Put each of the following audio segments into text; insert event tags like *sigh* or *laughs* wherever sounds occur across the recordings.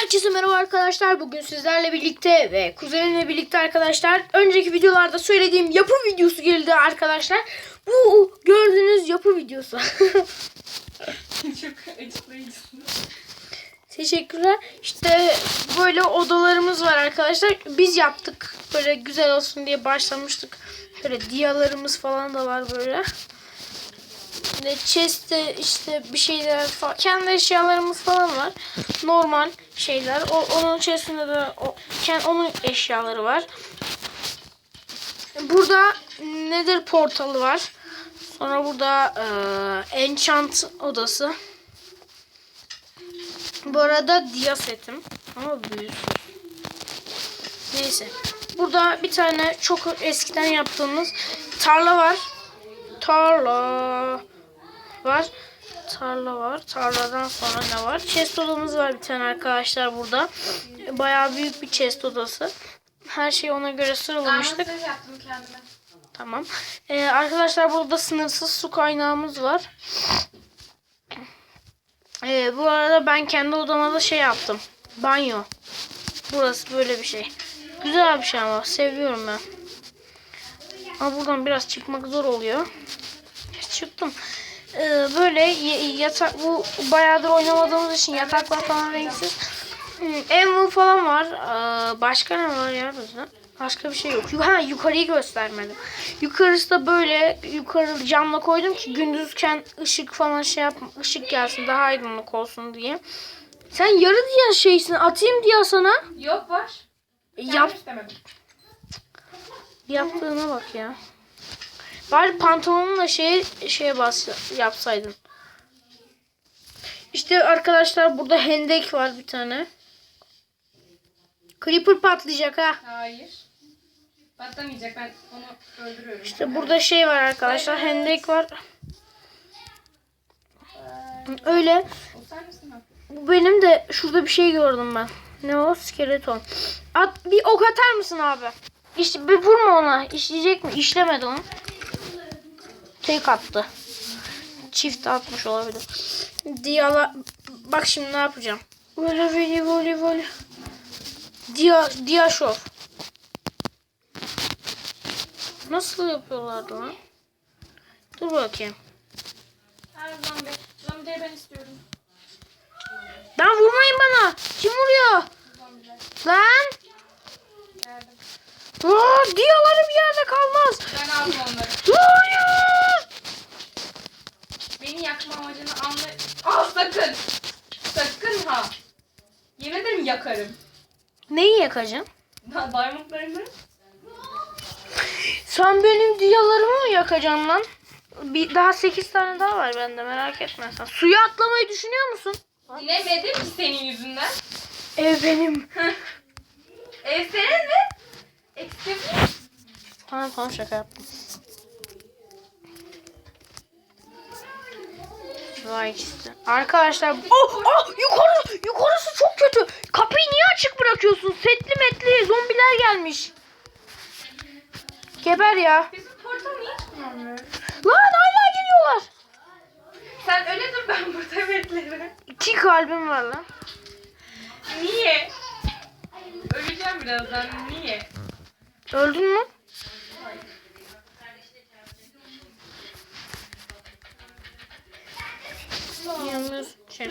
Herkese merhaba arkadaşlar. Bugün sizlerle birlikte ve kuzenimle birlikte arkadaşlar. Önceki videolarda söylediğim yapı videosu geldi arkadaşlar. Bu gördüğünüz yapı videosu. *laughs* Çok açıklayıcısın. Teşekkürler. İşte böyle odalarımız var arkadaşlar. Biz yaptık. Böyle güzel olsun diye başlamıştık. Şöyle diyalarımız falan da var böyle. Ne chest'te işte bir şeyler falan. Kendi eşyalarımız falan var. Normal şeyler. O, onun içerisinde de o, kendi, onun eşyaları var. Burada Nether portalı var. Sonra burada eee, enchant odası. Bu arada dia setim. Ama büyük. Neyse. Burada bir tane çok eskiden yaptığımız tarla var. Tarla var. Tarla var. Tarladan sonra ne var? Chest odamız var bir tane arkadaşlar burada. Bayağı büyük bir chest odası. Her şey ona göre sıralamıştık. Tamam. Ee, arkadaşlar burada sınırsız su kaynağımız var. Ee, bu arada ben kendi odama da şey yaptım. Banyo. Burası böyle bir şey. Güzel bir şey ama seviyorum ben. Ama buradan biraz çıkmak zor oluyor. Çıktım. Ee, böyle yatak bu bayağıdır oynamadığımız için yataklar falan renksiz. Hmm, Anvil falan var. Ee, başka ne var ya bizde? Başka bir şey yok. Ha yukarıyı göstermedim. Yukarısı da böyle yukarı camla koydum ki gündüzken ışık falan şey yapma, ışık gelsin daha aydınlık olsun diye. Sen yarı diye şeysin atayım diye sana. Yok var. Yap, yaptığına bak ya. Bari pantolonunla şey şeye bas yapsaydın. İşte arkadaşlar burada hendek var bir tane. Creeper patlayacak ha. Hayır. Patlamayacak ben onu öldürüyorum. İşte burada şey var arkadaşlar. Hendek var. Öyle. Bu benim de şurada bir şey gördüm ben. Ne o? Skeleton. At bir ok atar mısın abi? İşte bir vurma ona. İşleyecek mi? İşlemedi onu. Tek attı. Çift atmış olabilir. Diyala bak şimdi ne yapacağım. Böyle böyle böyle böyle. Dia dia şov. Nasıl yapıyorlardı lan? Dur bakayım. Her zombi. Zombileri ben istiyorum. Lan vurmayın bana. Kim vuruyor? Zombiler. Lan. Geldim. Aa, diyaları bir yerde kalmaz. Ben aldım onları. Hayır. Beni yakma amacını anla... Aa sakın. Sakın ha. Yemin ederim yakarım. Neyi yakacaksın? Daha diamondlarımı. Sen benim diyalarımı mı yakacaksın lan? Bir, daha 8 tane daha var bende merak etme sen. Suya atlamayı düşünüyor musun? İnemedim ki senin yüzünden. Ev benim. Ev senin mi? Excuse me. Tamam tamam şaka yaptım. İşte. Arkadaşlar oh, oh yukarı yukarısı çok kötü. Kapıyı niye açık bırakıyorsun? Setli metli zombiler gelmiş. Geber ya. Bizim portal niye kullanmıyoruz? Lan hala geliyorlar. Sen öyle dur ben burada beklerim. İki kalbim var lan. Niye? Öleceğim birazdan. Niye? Öldün mü? Yalnız şey.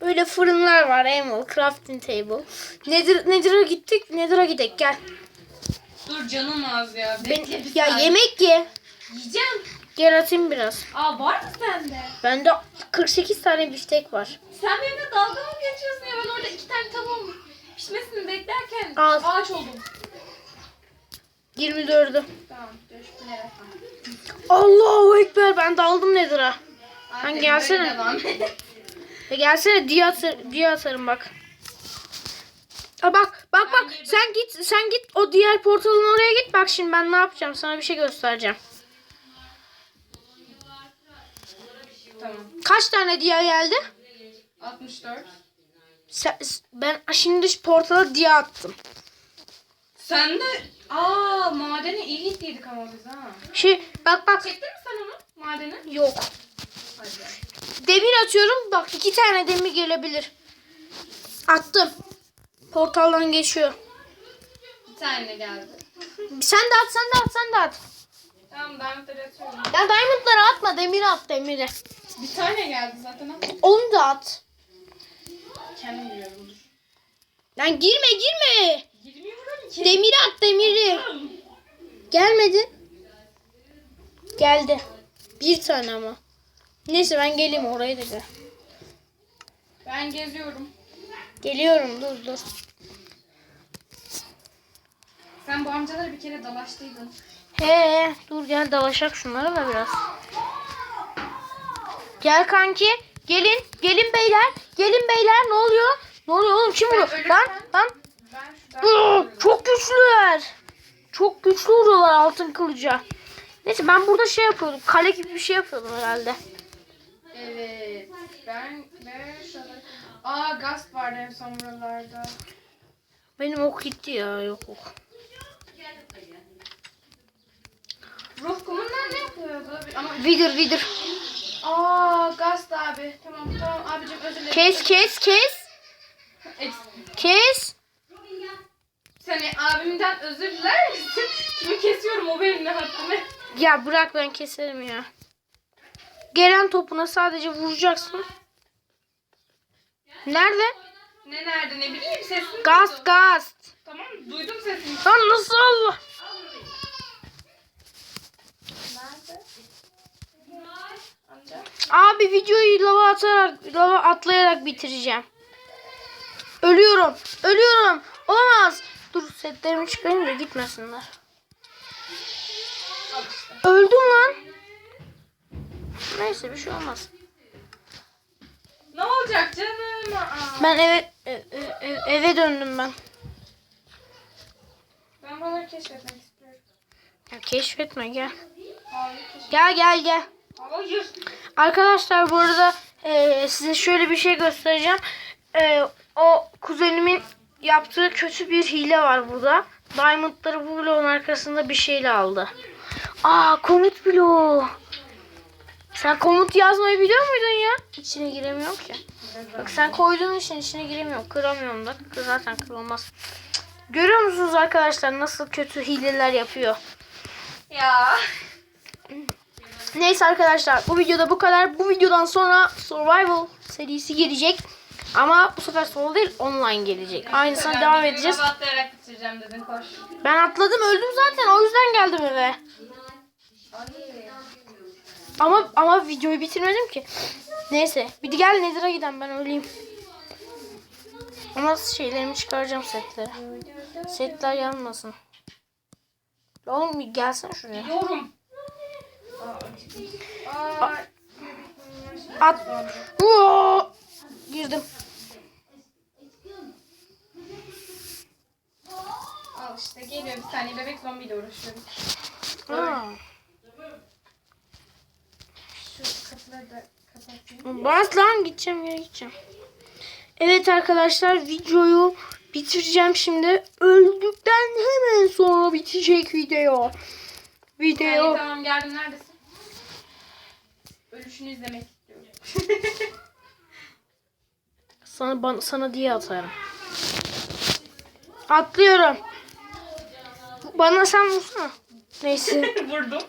Böyle fırınlar var. Animal crafting table. Nedir Nedir'a gittik. Nedir'a gidek gel. Dur canım az ya. Ben, Bekle bir ya saniye. yemek ye. Yiyeceğim. Gel atayım biraz. Aa var mı sende? Bende 48 tane biftek var. Sen benimle dalga mı geçiyorsun ya? Ben orada iki tane tavuğum pişmesini beklerken Al. ağaç oldum. 24'ü. Tamam. Teşekkürler. Allahu Ekber ben daldım Nedir'a. Aferin, gelsene. *laughs* Ya gelsene diye, atar, diye atarım bak. Aa bak bak bak girdim. sen git sen git o diğer portalın oraya git bak şimdi ben ne yapacağım sana bir şey göstereceğim. tamam. Kaç tane diye geldi? 64. Sen, ben şimdi şu portala diye attım. Sen de aa madene iyi gittiydik ama biz ha. Şey bak bak Çektin mi sen onu madeni? yok. Demir atıyorum bak iki tane demir gelebilir. Attım. Portaldan geçiyor. Bir tane geldi. Sen de at, sen de at, sen de at. Tamam diamondları atıyorum. Ya diamondları atma, demiri at, demiri. Bir tane geldi zaten ama. Onu da at. Kendim biliyorum. Lan girme, girme. Girmiyorum ki. Demiri at, demiri. Gelmedi. Geldi. Bir tane ama. Neyse ben geleyim oraya gel. Ben geziyorum. Geliyorum dur dur. Sen bu amcaları bir kere dalaştıydın. He dur gel dalaşak şunlara da biraz. Gel kanki. Gelin. Gelin beyler. Gelin beyler. Ne oluyor? Ne oluyor oğlum? Kim vuruyor? Lan lan. Çok güçlüler. Çok güçlü vuruyorlar altın kılıca. Neyse ben burada şey yapıyordum. Kale gibi bir şey yapıyordum herhalde. Ben ben şöyle... Aa gasp vardı en son buralarda. Benim ok gitti ya. Yok ok. Ruh kumundan ne yapıyordu? Ama... Vidir vidir. Aa gasp abi. Tamam tamam abicim özür dilerim. Kes kes kes. Kes. Sen abimden özür diler misin? Kimi kesiyorum o benim ne hakkımı. Ya bırak ben keserim ya. Gelen topuna sadece vuracaksın. Nerede? Ne nerede ne bileyim sesini Gaz duydum. gaz. Tamam duydum sesini. Lan nasıl. Abi videoyu lava atarak, lava atlayarak bitireceğim. Ölüyorum. Ölüyorum. Olamaz. Dur setlerimi çıkarayım da gitmesinler. Öldüm lan. Neyse bir şey olmaz. Ne olacak canım? Aa. Ben eve e- e- e- eve döndüm ben. Ben buraları keşfetmek istiyorum. Ya keşfetme gel. Hayır keşfet. Gel gel gel. Hayır. Arkadaşlar bu arada e, size şöyle bir şey göstereceğim. E, o kuzenimin yaptığı kötü bir hile var burada. Diamondları bu bloğun arkasında bir şeyle aldı. Aa komut bloğu. Sen komut yazmayı biliyor muydun ya? İçine giremiyorum ki. Bak sen koyduğun için içine giremiyorum. Kıramıyorum da. Zaten kırılmaz. Görüyor musunuz arkadaşlar nasıl kötü hileler yapıyor? Ya. Neyse arkadaşlar bu videoda bu kadar. Bu videodan sonra survival serisi gelecek. Ama bu sefer solo değil online gelecek. Aynısına Sen devam edeceğiz. atlayarak bitireceğim dedin koş. Ben atladım öldüm zaten o yüzden geldim eve. Hayır. Ama ama videoyu bitirmedim ki. Neyse bir de gel Nether'a giden ben öleyim. Ama şeylerimi çıkaracağım setleri. Setler yanmasın. Oğlum bir gelsen şuraya. Yorum. At. Oo! Girdim. Al işte geliyor bir saniye bebek zombiyle uğraşıyorum. Aa. Şu kapıları da kapatayım. Bas lan gideceğim yere gideceğim. Evet arkadaşlar videoyu bitireceğim şimdi. Öldükten hemen sonra bitecek video. Video. Yani tamam geldim neredesin? Ölüşünü izlemek istiyorum. *laughs* Sana bana, sana diye atarım. Atlıyorum. Bana sen vursana. Neyse. *laughs* Vurdum.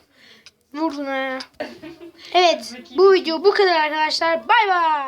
Vurdun ha. *laughs* Evet. Bu video bu kadar arkadaşlar. Bay bay.